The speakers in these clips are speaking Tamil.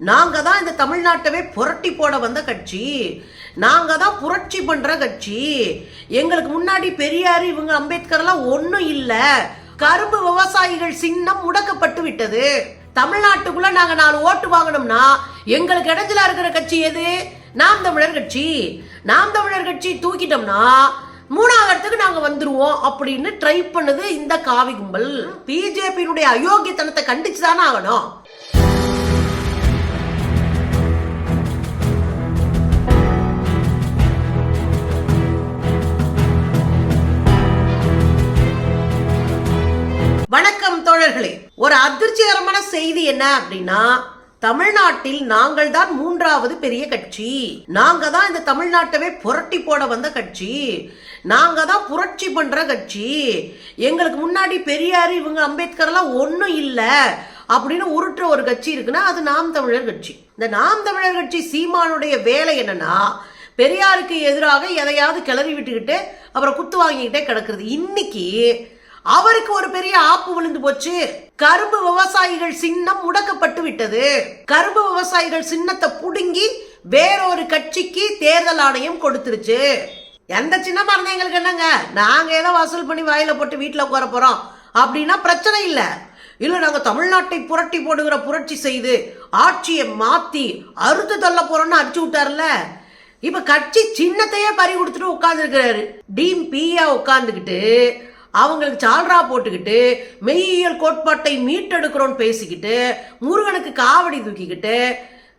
நாங்க தான் இந்த தமிழ்நாட்டவே புரட்டி போட வந்த கட்சி. நாங்க தான் புரட்சி பண்ற கட்சி. எங்களுக்கு முன்னாடி பெரியார் இவங்க அம்பேத்கர் எல்லாம் இல்லை. இல்ல கரும்பு விவசாயிகள் சின்னம் முடக்கப்பட்டு விட்டது. தமிழ்நாட்டுக்குள்ள நாங்க நாலு ஓட்டு வாங்கணும்னா எங்களுக்கு இடத்துல இருக்கிற கட்சி எது? நாம் தமிழர் கட்சி. நாம் தமிழர் கட்சி தூக்கிட்டோம்னா மூணாவதுக்கு நாங்க வந்துருவோம் அப்படின்னு ட்ரை பண்ணுது இந்த காவி கும்பல். பிஜேபியினுடைய அயோக்கியத்தனத்தை கண்டிச்சு தானே ஆகணும். ஒரு அதிர்ச்சிகரமான செய்தி என்ன அப்படின்னா தமிழ்நாட்டில் நாங்கள் தான் மூன்றாவது பெரிய கட்சி. நாங்க தான் இந்த தமிழ்நாட்டவே புரட்டி போட வந்த கட்சி. நாங்க தான் புரட்சி பண்ற கட்சி. எங்களுக்கு முன்னாடி பெரியார் இவங்க அம்பேத்கர் எல்லாம் இல்லை அப்படின்னு உருட்டுற ஒரு கட்சி இருக்குன்னா அது நாம் தமிழர் கட்சி. இந்த நாம் தமிழர் கட்சி சீமானுடைய வேலை என்னன்னா பெரியாருக்கு எதிராக எதையாவது கிளறி விட்டுக்கிட்டு அப்புறம் குத்து வாங்கிக்கிட்டே கிடக்குறது. இன்னைக்கு அவருக்கு ஒரு பெரிய ஆப்பு விழுந்து போச்சு. கரும்பு விவசாயிகள் சின்னம் முடக்கப்பட்டு விட்டது. கரும்பு விவசாயிகள் சின்னத்தை புடுங்கி வேறொரு கட்சிக்கு தேர்தல் ஆணையம் கொடுத்துருச்சு. எந்த சின்னமா இருந்தா எங்களுக்கு என்னங்க? நாங்க ஏதோ வசூல் பண்ணி வாயில போட்டு வீட்டுல உட்கார போறோம். அப்படின்னா பிரச்சனை இல்ல. இல்ல நாங்க தமிழ்நாட்டை புரட்டி போடுகிற புரட்சி செய்து ஆட்சியை மாத்தி அறுத்து தள்ள போறோம்னு அடிச்சு விட்டார்ல இப்ப கட்சி சின்னத்தையே பறி கொடுத்துட்டு உட்காந்துருக்கிறாரு டீம் பியா உட்காந்துக்கிட்டு அவங்களுக்கு சால்ரா போட்டுக்கிட்டு மெய்யியல் கோட்பாட்டை மீட்டெடுக்கிறோன்னு பேசிக்கிட்டு முருகனுக்கு காவடி தூக்கிக்கிட்டு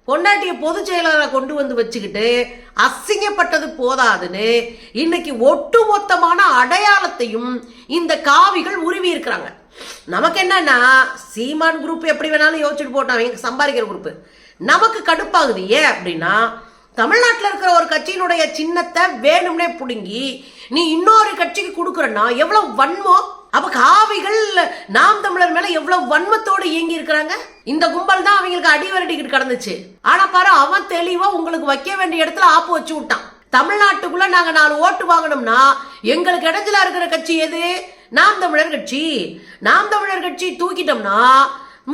பொண்டாட்டிய பொதுச் செயலாளரை கொண்டு வந்து வச்சுக்கிட்டு அசிங்கப்பட்டது போதாதுன்னு இன்னைக்கு ஒட்டுமொத்தமான அடையாளத்தையும் இந்த காவிகள் உருவி இருக்கிறாங்க. நமக்கு என்னன்னா சீமான் குரூப் எப்படி வேணாலும் யோசிச்சுட்டு போட்டான் சம்பாதிக்கிற குரூப் நமக்கு கடுப்பாகுது ஏன் அப்படின்னா தமிழ்நாட்டில் இருக்கிற ஒரு கட்சியினுடைய சின்னத்தை வேணும்னே பிடுங்கி நீ இன்னொரு கட்சிக்கு கொடுக்குறன்னா எவ்வளவு வன்மம் அப்ப காவிகள் நாம் தமிழர் மேல எவ்வளவு வன்மத்தோடு இயங்கி இருக்கிறாங்க? இந்த கும்பல் தான் அவங்களுக்கு அடிவரடிக்கிட்டு கிடந்துச்சு. ஆனா பாரு அவன் தெளிவா உங்களுக்கு வைக்க வேண்டிய இடத்துல ஆப்பு வச்சு விட்டான். தமிழ்நாட்டுக்குள்ள நாங்க நாலு ஓட்டு வாங்கணும்னா எங்களுக்கு இடத்துல இருக்கிற கட்சி எது? நாம் தமிழர் கட்சி. நாம் தமிழர் கட்சி தூக்கிட்டோம்னா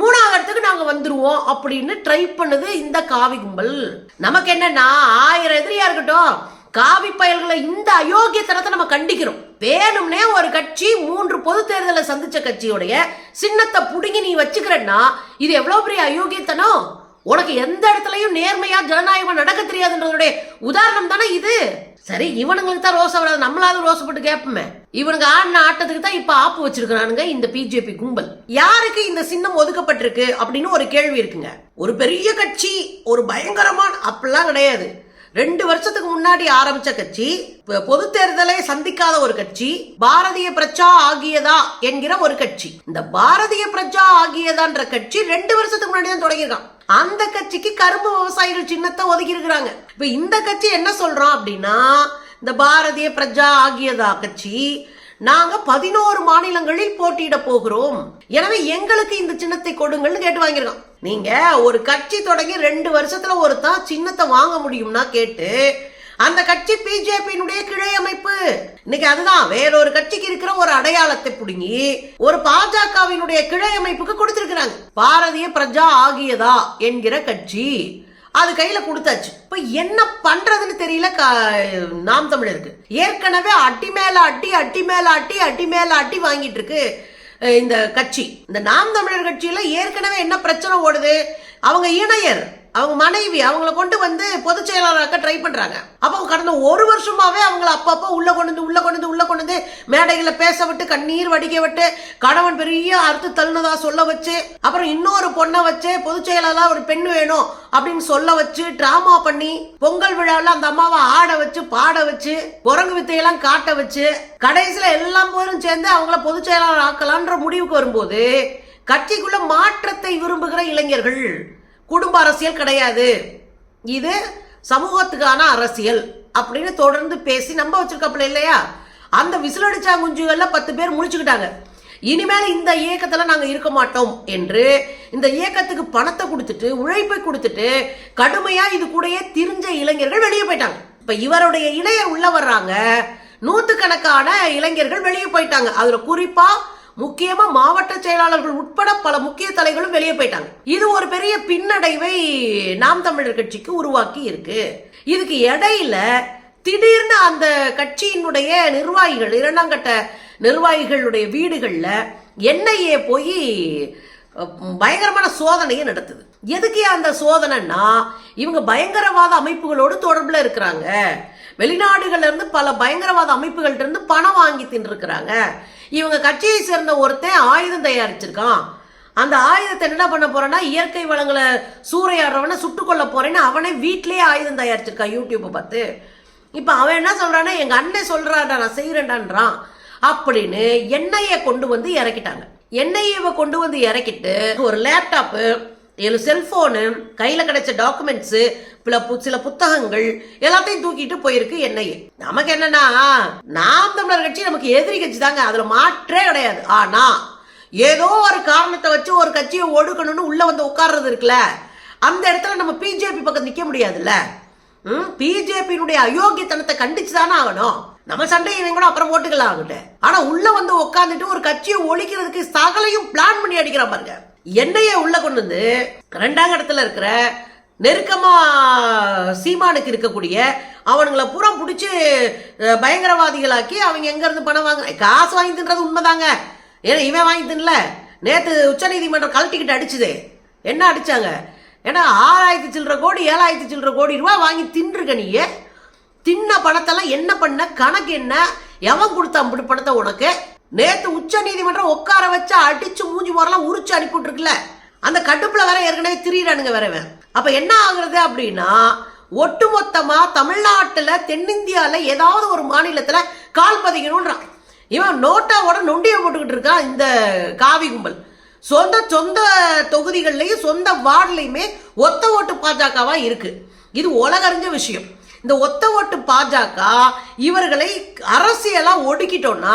மூணாவது இடத்துக்கு நாங்க வந்துருவோம் அப்படின்னு ட்ரை பண்ணுது இந்த காவி கும்பல். நமக்கு என்னன்னா ஆயிரம் எதிரியா இருக்கட்டும் காவி பயல்களை இந்த அயோக்கியத்தனத்தை நம்ம கண்டிக்கிறோம். வேணும்னே ஒரு கட்சி மூன்று பொது தேர்தலை சந்திச்ச கட்சியுடைய சின்னத்தை புடுங்கி நீ வச்சுக்கிறன்னா இது எவ்வளவு பெரிய அயோக்கியத்தனம்? உனக்கு எந்த இடத்துலயும் நேர்மையா ஜனநாயகமா நடக்க தெரியாதுன்றதுடைய உதாரணம் தானே இது? சரி இவனுங்களுக்கு தான் ரோசை வராது நம்மளாவது ரோசப்பட்டு கேட்போமே இவனுங்க ஆடின ஆட்டத்துக்கு தான் இப்ப ஆப்பு வச்சிருக்கிறானுங்க இந்த பிஜேபி கும்பல். யாருக்கு இந்த சின்னம் ஒதுக்கப்பட்டிருக்கு அப்படின்னு ஒரு கேள்வி இருக்குங்க. ஒரு பெரிய கட்சி ஒரு பயங்கரமான அப்படிலாம் கிடையாது. ரெண்டு வருஷத்துக்கு முன்னாடி ஆரம்பிச்ச கட்சி பொது தேர்தலை சந்திக்காத ஒரு கட்சி பாரதிய பிரஜா ஆகியதா என்கிற ஒரு கட்சி. இந்த பாரதிய பிரஜா ஆகியதான்ற கட்சி ரெண்டு வருஷத்துக்கு முன்னாடி தான் தொடங்கியிருக்கான். அந்த கட்சிக்கு கரும்பு விவசாயிகள் சின்னத்தை ஒதுக்கி இருக்கிறாங்க இப்ப இந்த கட்சி என்ன சொல்றோம் அப்படின்னா இந்த பாரதிய பிரஜா ஆகியதா கட்சி நாங்க பதினோரு மாநிலங்களில் போட்டியிட போகிறோம். எனவே எங்களுக்கு இந்த சின்னத்தை கொடுங்கள்னு கேட்டு வாங்கியிருக்கோம். நீங்க ஒரு கட்சி தொடங்கி ரெண்டு வருஷத்துல ஒருத்தான் சின்னத்தை வாங்க முடியும்னா கேட்டு அந்த கட்சி பிஜேபியினுடைய கிளை அமைப்பு. இன்னைக்கு அதுதான் வேறொரு கட்சிக்கு இருக்கிற ஒரு அடையாளத்தை புடுங்கி ஒரு பாஜகவினுடைய கிளை அமைப்புக்கு கொடுத்திருக்கிறாங்க. பாரதிய பிரஜா ஆகியதா என்கிற கட்சி. அது கையில கொடுத்தாச்சு. இப்ப என்ன பண்றதுன்னு தெரியல க- நாம் தமிழருக்கு. ஏற்கனவே அட்டி மேல அட்டி அட்டி மேல அட்டி அட்டி மேல அட்டி வாங்கிட்டு இருக்கு இந்த கட்சி. இந்த நாம் தமிழர் கட்சியில ஏற்கனவே என்ன பிரச்சனை ஓடுது? அவங்க இணையர். அவங்க மனைவி அவங்கள கொண்டு வந்து பொதுச் செயலாளராக்க ட்ரை பண்றாங்க. அப்போ கடந்த ஒரு வருஷமாவே அவங்கள அப்பப்போ உள்ள கொண்டு வந்து உள்ள கொண்டு வந்து உள்ள கொண்டு வந்து மேடைகளை பேச விட்டு கண்ணீர் வடிக்க விட்டு கணவன் பெரிய அறுத்து தள்ளுனதா சொல்ல வச்சு அப்புறம் இன்னொரு பொண்ணை வச்சு பொதுச் செயலாளர் ஒரு பெண் வேணும் அப்படின்னு சொல்ல வச்சு டிராமா பண்ணி பொங்கல் விழாவில் அந்த அம்மாவை ஆட வச்சு பாட வச்சு குரங்கு வித்தையெல்லாம் காட்ட வச்சு கடைசியில எல்லாம் பேரும் சேர்ந்து அவங்கள பொதுச் செயலாளர் ஆக்கலான்ற முடிவுக்கு வரும்போது கட்சிக்குள்ள மாற்றத்தை விரும்புகிற இளைஞர்கள் குடும்ப அரசியல் கிடையாது. இது சமூகத்துக்கான அரசியல் அப்படின்னு தொடர்ந்து பேசி நம்ப வச்சிருக்கப்பல இல்லையா? அந்த விசிலடிச்சா குஞ்சுகள்ல பத்து பேர் முடிச்சுக்கிட்டாங்க இனிமேல் இந்த இயக்கத்துல நாங்க இருக்க மாட்டோம் என்று இந்த இயக்கத்துக்கு பணத்தை கொடுத்துட்டு உழைப்பை கொடுத்துட்டு கடுமையா இது கூடயே திரிஞ்ச இளைஞர்கள் வெளியே போயிட்டாங்க. இப்ப இவருடைய இளையர் உள்ள வர்றாங்க நூத்துக்கணக்கான இளைஞர்கள் வெளியே போயிட்டாங்க. அதுல குறிப்பா முக்கியமா மாவட்ட செயலாளர்கள் உட்பட பல முக்கிய தலைகளும் வெளியே போயிட்டாங்க. இது ஒரு பெரிய பின்னடைவை நாம் தமிழர் கட்சிக்கு உருவாக்கி இருக்கு. இதுக்கு இடையில திடீர்னு அந்த கட்சியினுடைய நிர்வாகிகள் இரண்டாம் கட்ட நிர்வாகிகளுடைய வீடுகளில் என்ஐஏ போய் பயங்கரமான சோதனையை நடத்துது. எதுக்கு அந்த சோதனைன்னா இவங்க பயங்கரவாத அமைப்புகளோடு தொடர்பில் இருக்கிறாங்க. வெளிநாடுகள்ல இருந்து பல பயங்கரவாத அமைப்புகள்ட்ட இருந்து பணம் வாங்கி தின்றுருக்கிறாங்க இவங்க கட்சியை சேர்ந்த ஒருத்தன் ஆயுதம் தயாரிச்சிருக்கான். அந்த ஆயுதத்தை என்ன பண்ண போறேன்னா இயற்கை வளங்களை சூறையாடுறவனை சுட்டுக்கொள்ள போறேன்னு அவனே வீட்லயே ஆயுதம் தயாரிச்சிருக்கான் யூடியூப்பை பார்த்து. இப்போ அவன் என்ன சொல்றான்னா எங்க அண்ணன் சொல்றாடா நான் செய்யறேன்டான்றான் அப்படின்னு எண்ணெயை கொண்டு வந்து இறக்கிட்டாங்க. எண்ணெயை கொண்டு வந்து இறக்கிட்டு ஒரு லேப்டாப்பு ஏழு செல்போனு கையில கிடைச்ச டாக்குமெண்ட்ஸ் சில பு- சில புத்தகங்கள் எல்லாத்தையும் தூக்கிட்டு போயிருக்கு என்ஐஏ நமக்கு என்னன்னா நாம் தமிழர் கட்சி நமக்கு எதிரி கட்சி தாங்க. அதுல மாற்றே கிடையாது. ஆனா ஏதோ ஒரு காரணத்தை வச்சு ஒரு கட்சியை ஒடுக்கணும்னு உள்ள வந்து உட்கார்றது இருக்குல்ல அந்த இடத்துல நம்ம பிஜேபி பக்கம் நிக்க முடியாதுல்ல. பிஜேபியினுடைய அயோக்கியத்தனத்தை கண்டிச்சு தானே ஆகணும். நம்ம சண்டை இவங்க கூட அப்புறம் போட்டுக்கலாம் ஆகட்டும் ஆனா உள்ள வந்து உட்காந்துட்டு ஒரு கட்சியை ஒழிக்கிறதுக்கு சகலையும் பிளான் பண்ணி அடிக்கிறான் பாருங்க. என்னைய உள்ள கொண்டு வந்து ரெண்டாம் இடத்துல இருக்கிற நெருக்கமா சீமானுக்கு இருக்கக்கூடிய அவனுங்களை புறம் பிடிச்சி பயங்கரவாதிகளாக்கி அவங்க எங்கேருந்து பணம் வாங்க காசு வாங்கி தின்றது உண்மைதாங்க. ஏன்னா இவன் வாங்கி தின்னல நேற்று உச்சநீதிமன்றம் கழட்டிக்கிட்டு அடிச்சுது. என்ன அடிச்சாங்க? ஏன்னா ஆறாயிரத்தி சில்லற கோடி ஏழாயிரத்தி சில்லற கோடி ரூபாய் வாங்கி தின்றுக்க நீயே. தின்ன பணத்தெல்லாம் என்ன பண்ண? கணக்கு என்ன? எவன் கொடுத்தான் பணத்தை உனக்கு? நேத்து உச்ச நீதிமன்றம் உட்கார வச்சு அடிச்சு மூஞ்சி போறலாம் உரிச்சு அனுப்பிட்டுருக்குல்ல அந்த கடுப்புல வேற ஏற்கனவே திரியிறானுங்க வேறவன் அப்ப என்ன ஆகுறது அப்படின்னா ஒட்டுமொத்தமா தமிழ்நாட்டுல தென்னிந்தியால ஏதாவது ஒரு மாநிலத்துல கால் பதிக்கணும்ன்றான். இவன் நோட்டாவோட நொண்டியை போட்டுக்கிட்டு இருக்கான் இந்த காவி கும்பல். சொந்த சொந்த தொகுதிகள்லையும் சொந்த வார்டுலையுமே ஒத்த ஓட்டு பாஜகவா இருக்கு. இது உலகறிஞ்ச விஷயம். இந்த ஒத்த ஓட்டு பாஜக இவர்களை அரசியலாக ஒடுக்கிட்டோம்னா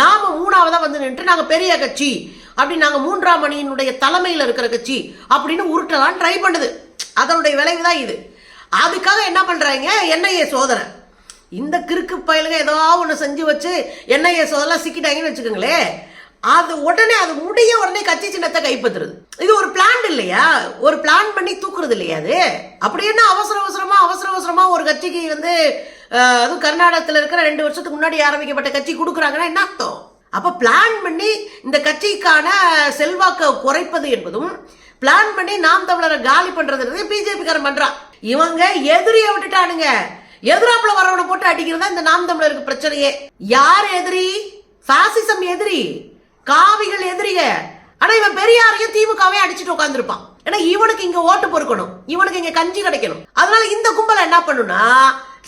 நாம் மூணாவதாக வந்து நின்று நாங்கள் பெரிய கட்சி அப்படி நாங்கள் மூன்றாம் அணியினுடைய தலைமையில் இருக்கிற கட்சி அப்படின்னு உருட்டலாம் ட்ரை பண்ணுது. அதனுடைய விளைவு தான் இது. அதுக்காக என்ன பண்ணுறாங்க என்ஐஏ சோதனை. இந்த கிறுக்கு பயலுங்க ஏதோ ஒன்று செஞ்சு வச்சு என்ஐஏ சோதனை சிக்கிட்டாங்கன்னு வச்சுக்கோங்களேன். அது உடனே அது முடிய உடனே கட்சி சின்னத்தை கைப்பற்றுறது இது ஒரு பிளான் இல்லையா? ஒரு பிளான் பண்ணி தூக்குறது இல்லையா அது? அப்படி என்ன அவசர அவசரமா அவசர அவசரமா ஒரு கட்சிக்கு வந்து அதுவும் கர்நாடகத்தில் இருக்கிற ரெண்டு வருஷத்துக்கு முன்னாடி ஆரம்பிக்கப்பட்ட கட்சி கொடுக்குறாங்கன்னா என்ன அர்த்தம்? அப்போ பிளான் பண்ணி இந்த கட்சிக்கான செல்வாக்கை குறைப்பது என்பதும் பிளான் பண்ணி நாம் தமிழரை காலி பண்றது பிஜேபிக்காரன் பண்றான் இவங்க எதிரிய விட்டுட்டானுங்க. எதிராப்புல வரவனை போட்டு அடிக்கிறதா இந்த நாம் தமிழருக்கு பிரச்சனையே. யார் எதிரி? பாசிசம் எதிரி. காவிகள் எதிரிக ஆனா இவன் பெரியாரையும் திமுகவையும் அடிச்சுட்டு உட்காந்துருப்பான் ஏன்னா இவனுக்கு இங்க ஓட்டு பொறுக்கணும். இவனுக்கு இங்க கஞ்சி கிடைக்கணும். அதனால இந்த கும்பல என்ன பண்ணுனா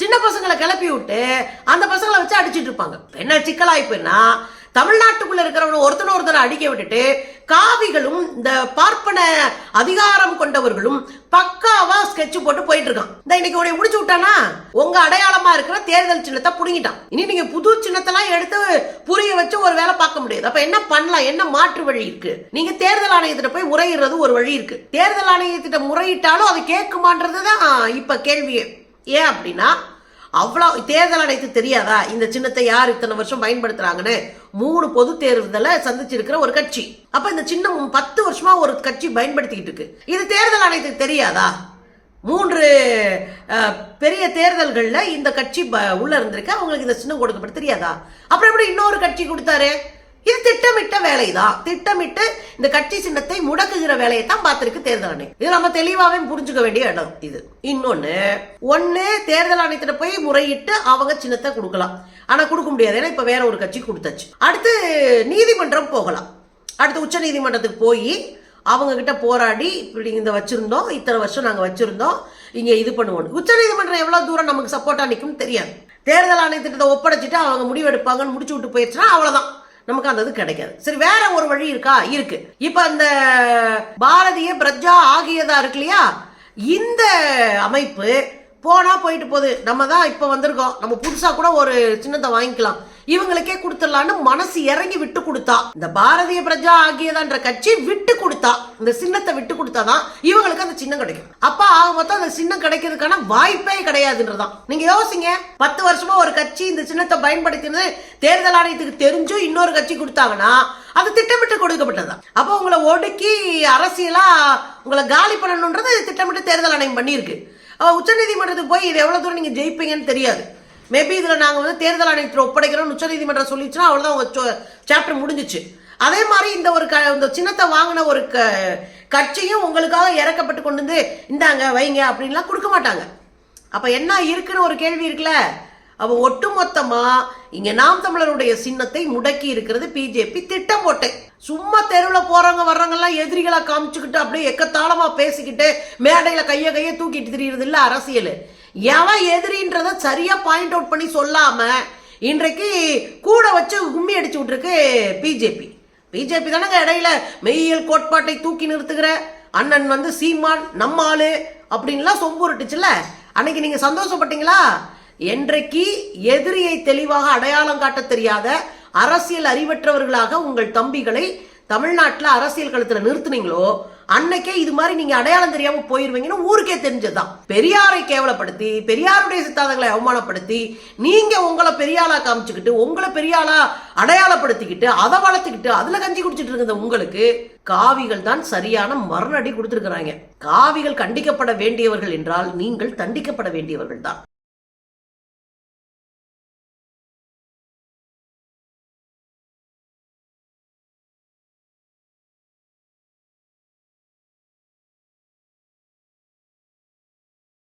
சின்ன பசங்களை கிளப்பி விட்டு அந்த பசங்களை வச்சு அடிச்சிட்டு இருப்பாங்க. என்ன சிக்கலாய்ப்புன்னா தமிழ்நாட்டுக்குள்ள இருக்கிறவன் ஒருத்தனை ஒருத்தனை அடிக்க விட்டுட்டு காவிகளும் இந்த பார்ப்பன அதிகாரம் கொண்டவர்களும் பக்காவா ஸ்கெட்ச் போட்டு போயிட்டு இருக்கான். இந்த இன்னைக்கு உடைய முடிச்சு விட்டானா? உங்க அடையாளமா இருக்கிற தேர்தல் சின்னத்தை புடுங்கிட்டான். இனி நீங்க புது சின்னத்தெல்லாம் எடுத்து புரிய வச்சு ஒரு வேலை பார்க்க முடியாது. அப்ப என்ன பண்ணலாம்? என்ன மாற்று வழி இருக்கு? நீங்க தேர்தல் ஆணையத்திட்ட போய் முறையிடுறது ஒரு வழி இருக்கு. தேர்தல் ஆணையத்திட்ட முறையிட்டாலும் அது கேட்குமான்றதுதான் இப்ப கேள்வியே. ஏன் அப்படின்னா அவ்வளோ தேர்தல் ஆணையத்துக்கு தெரியாதா? இந்த சின்னத்தை யார் இத்தனை வருஷம் பயன்படுத்துறாங்கன்னு மூணு பொது தேர்தலை சந்திச்சிருக்கிற ஒரு கட்சி. அப்ப இந்த சின்னம் பத்து வருஷமா ஒரு கட்சி பயன்படுத்திக்கிட்டு இருக்கு. இது தேர்தல் ஆணையத்துக்கு தெரியாதா? மூன்று பெரிய தேர்தல்களில் இந்த கட்சி ப- உள்ள இருந்திருக்கு. அவங்களுக்கு இந்த சின்னம் கொடுக்கப்பட்டு தெரியாதா? அப்புறம் எப்படி இன்னொரு கட்சி கொடுத்தாரு? இது திட்டமிட்ட வேலைதான். திட்டமிட்டு இந்த கட்சி சின்னத்தை முடக்குகிற வேலையை தான் பார்த்திருக்கு தேர்தல் ஆணையம் இது நம்ம தெளிவாகவே புரிஞ்சுக்க வேண்டிய இடம் இது. இன்னொன்னு ஒன்னு தேர்தல் ஆணையத்துல போய் முறையிட்டு அவங்க சின்னத்தை கொடுக்கலாம். ஆனா கொடுக்க முடியாது. ஏன்னா இப்ப வேற ஒரு கட்சி கொடுத்தாச்சு. அடுத்து நீதிமன்றம் போகலாம். அடுத்து உச்ச நீதிமன்றத்துக்கு போய் அவங்க கிட்ட போராடி இப்படி இந்த வச்சிருந்தோம் இத்தனை வருஷம் நாங்க வச்சிருந்தோம் இங்க இது பண்ணுவோம் உச்ச நீதிமன்றம் எவ்வளவு தூரம் நமக்கு சப்போர்ட்டா நிற்கும் தெரியாது. தேர்தல் ஆணையத்திட்ட ஒப்படைச்சிட்டு அவங்க முடிவெடுப்பாங்கன்னு முடிச்சு விட்டு போயிடுச்சுன்னா அவ்வளவுதான். நமக்கு அந்த இது கிடைக்காது. சரி வேற ஒரு வழி இருக்கா? இருக்கு. இப்ப அந்த பாரதிய பிரஜா ஆகியதா இருக்கு இல்லையா? இந்த அமைப்பு போனா போயிட்டு போகுது. நம்ம தான் இப்போ வந்திருக்கோம். நம்ம புதுசா கூட ஒரு சின்னத்தை வாங்கிக்கலாம். இவங்களுக்கே கொடுத்துடலான்னு மனசு இறங்கி விட்டு கொடுத்தா. இந்த பாரதிய பிரஜா ஆகியதான்ற கட்சி விட்டு கொடுத்தா. இந்த சின்னத்தை விட்டு கொடுத்தாதான் இவங்களுக்கு அந்த சின்னம் கிடைக்கும். அப்ப ஆக மொத்தம் அந்த சின்னம் கிடைக்கிறதுக்கான வாய்ப்பே கிடையாதுன்றதான். நீங்க யோசிங்க. பத்து வருஷமா ஒரு கட்சி இந்த சின்னத்தை பயன்படுத்தினது தேர்தல் ஆணையத்துக்கு தெரிஞ்சும் இன்னொரு கட்சி கொடுத்தாங்கன்னா அது திட்டமிட்டு கொடுக்கப்பட்டது அப்போ உங்களை ஒடுக்கி அரசியலா உங்களை காலி பண்ணணுன்றது திட்டமிட்டு தேர்தல் ஆணையம் பண்ணியிருக்கு. உச்சநீதிமன்றத்துக்கு போய் இது எவ்வளவு தூரம் நீங்க ஜெயிப்பீங்கன்னு தெரியாது. மேபி இதில் நாங்கள் வந்து தேர்தல் ஆணையத்தில் ஒப்படைக்கிறோம் உச்சநீதிமன்றம் சொல்லிச்சுன்னா அவ்வளோதான் உங்க சாப்டர் முடிஞ்சிச்சு. அதே மாதிரி இந்த ஒரு க இந்த சின்னத்தை வாங்கின ஒரு க கட்சியும் உங்களுக்காக இறக்கப்பட்டு கொண்டு வந்து இந்தாங்க வைங்க அப்படின்லாம் கொடுக்க மாட்டாங்க. அப்போ என்ன இருக்குன்னு ஒரு கேள்வி இருக்குல்ல? அப்போ ஒட்டுமொத்தமா இங்க நாம் தமிழருடைய சின்னத்தை முடக்கி இருக்கிறது பிஜேபி திட்டம் போட்டு. சும்மா தெருவில் போறவங்க வர்றவங்க எல்லாம் எதிரிகளாக காமிச்சுக்கிட்டு அப்படியே எக்கத்தாளமா பேசிக்கிட்டு மேடையில கைய கையை தூக்கிட்டு திரியுறது இல்லை அரசியல். எவன் எதிரின்றத சரியா பாயிண்ட் அவுட் பண்ணி சொல்லாம இன்றைக்கு கூட வச்சு கும்மி அடிச்சு விட்டுருக்கு பிஜேபி பிஜேபி தானங்க இடையில மெய்யியல் கோட்பாட்டை தூக்கி நிறுத்துகிற? அண்ணன் வந்து சீமான் நம்ம ஆளு அப்படின்லாம் சொம்புருட்டுச்சுல அன்னைக்கு நீங்க சந்தோஷப்பட்டீங்களா? என்றைக்கு எதிரியை தெளிவாக அடையாளம் காட்ட தெரியாத அரசியல் அறிவற்றவர்களாக உங்கள் தம்பிகளை தமிழ்நாட்டில் அரசியல் களத்தில் நிறுத்துனீங்களோ அன்னைக்கே இது மாதிரி நீங்க அடையாளம் தெரியாம போயிருவீங்கன்னு ஊருக்கே தெரிஞ்சதுதான். பெரியாரை கேவலப்படுத்தி பெரியாருடைய சித்தாந்தங்களை அவமானப்படுத்தி நீங்க உங்களை பெரியாளா காமிச்சுக்கிட்டு உங்களை பெரியாளா அடையாளப்படுத்திக்கிட்டு அதை வளர்த்துக்கிட்டு அதுல கஞ்சி குடிச்சிட்டு இருக்கிற உங்களுக்கு காவிகள் தான் சரியான மரணடி கொடுத்துருக்கிறாங்க. காவிகள் கண்டிக்கப்பட வேண்டியவர்கள் என்றால் நீங்கள் தண்டிக்கப்பட வேண்டியவர்கள் தான்.